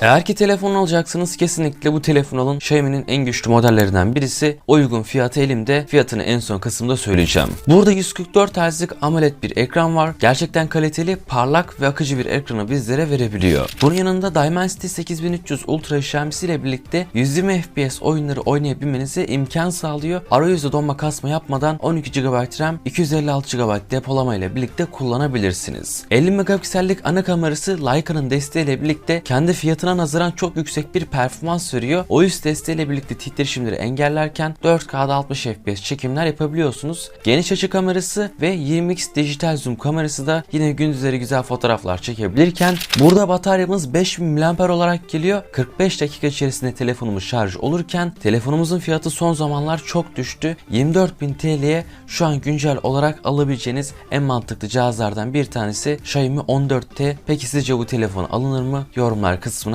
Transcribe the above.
Eğer ki telefon alacaksınız kesinlikle bu telefon alın. Xiaomi'nin en güçlü modellerinden birisi. Uygun fiyatı elimde. Fiyatını en son kısımda söyleyeceğim. Burada 144 Hz'lik AMOLED bir ekran var. Gerçekten kaliteli, parlak ve akıcı bir ekranı bizlere verebiliyor. Bunun yanında Dimensity 8300 Ultra işlemcisiyle birlikte 120 FPS oyunları oynayabilmenize imkan sağlıyor. Arayüzde donma kasma yapmadan 12 GB RAM, 256 GB depolama ile birlikte kullanabilirsiniz. 50 megapiksellik ana kamerası Leica'nın desteğiyle birlikte kendi fiyatına nazaran çok yüksek bir performans veriyor. O üst desteğiyle birlikte titreşimleri engellerken 4K'da 60 FPS çekimler yapabiliyorsunuz. Geniş açı kamerası ve 20x dijital zoom kamerası da yine gündüzleri güzel fotoğraflar çekebilirken burada bataryamız 5000 mAh olarak geliyor. 45 dakika içerisinde telefonumuz şarj olurken telefonumuzun fiyatı son zamanlar çok düştü. 24.000 TL'ye şu an güncel olarak alabileceğiniz en mantıklı cihazlardan bir tanesi Xiaomi 14T. Peki sizce bu telefon alınır mı? Yorumlar kısmına